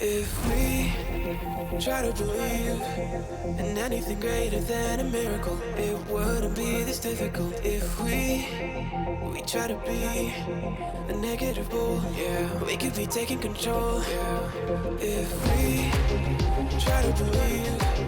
If we try to believe in anything greater than a miracle, it wouldn't be this difficult. If we we try to be a negative bull, yeah, we could be taking control. Yeah. If we try to believe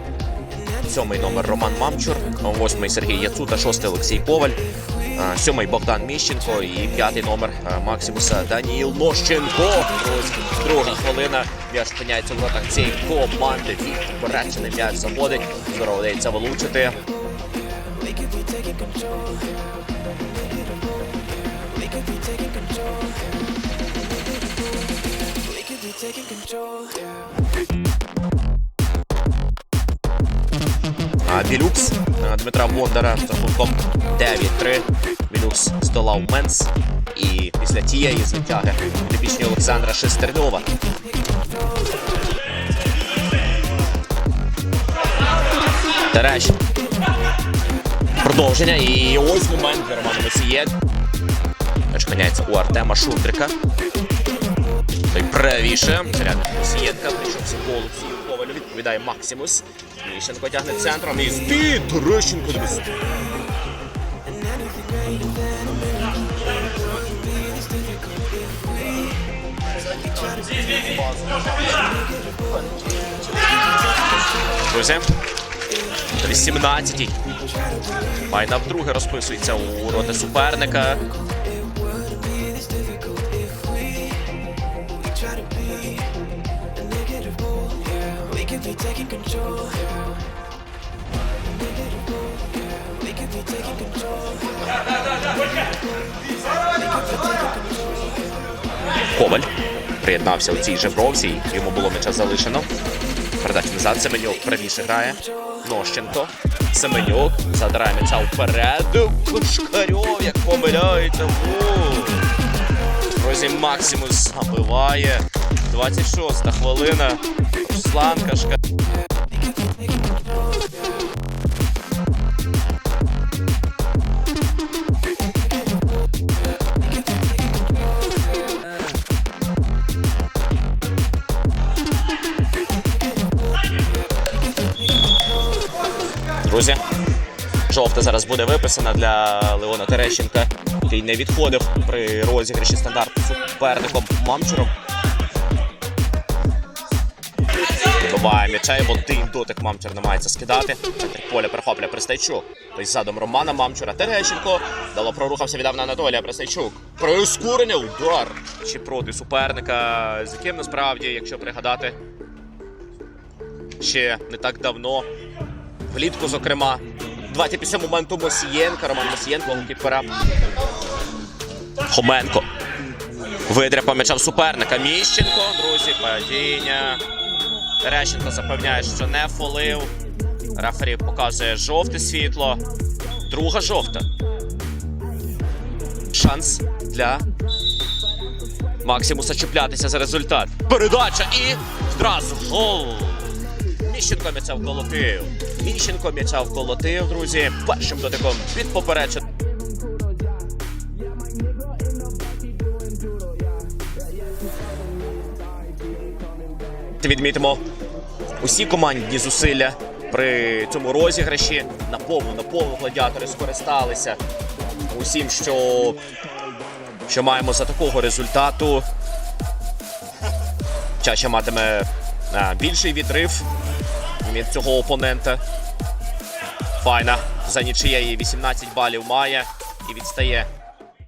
Сьомий номер Роман Мамчур, восьмий Сергій Яцута, шостий Олексій Коваль, е, сьомий Богдан Міщенко і п'ятий номер Максимуса Даніїл Нощенко. Друзі, друга хвилина. М'яч опиняється в воротах цієї команди. Туреччини м'яч заводить. Здорово вдається вилучити. taking control. Білюкс Дмитра Бондара з рахунком 9-3. Білюкс здолав Менс. І після тієї звитяги підопічні Олександра Шестерньова. Терещ. Продовження. І ось момент для Романа Мосієк. М'яч міняється у Артема Шундрика. Той правіше. Зарядник Мосієнка. Прийшов по Олексію Ковалю. Відповідає Максимус. Міщенко тягне центром. І збій. Терещенко. дивись. Друзі, 18-й. Майна вдруге розписується у роти суперника. Could be taking control. Коваль приєднався у цій же бровзі. Йому було м'яча залишено. Передача назад. Семенюк правіше грає. Нощенко. Семенюк задирає м'яча вперед. Кошкарьов, як помиляється. Гол. Друзі, Максимус забиває. 26-та хвилина. Руслан Кашка. Друзі, жовта зараз буде виписана для Леона Терещенка, який не відходив при розіграші стандарту суперником Мамчуром. Вибиває м'яча і один дотик Мамчур намагається скидати. Центр поля перехоплює Пристайчук. Той задом Романа Мамчура. Терещенко. Дало прорухався віддав на Анатолія Пристайчук. Прискорення, удар. Чи проти суперника, з яким насправді, якщо пригадати, ще не так давно влітку, зокрема. Давайте після моменту Мосієнка, Роман Мосієнко, голкіпера. Хоменко. Видряпав м'яча суперника. Міщенко, друзі, падіння. Терещенко запевняє, що не фолив. Рефері показує жовте світло. Друга жовта. Шанс для Максимуса чіплятися за результат. Передача і одразу гол. Міщенко м'яча вколотив. Міщенко м'яча вколотив, друзі. Першим дотиком від попереча. Відмітимо усі командні зусилля при цьому розіграші. На повну, на повну гладіатори скористалися усім, що, що маємо за такого результату. Чача матиме більший відрив від цього опонента. Файна за нічиєї 18 балів має і відстає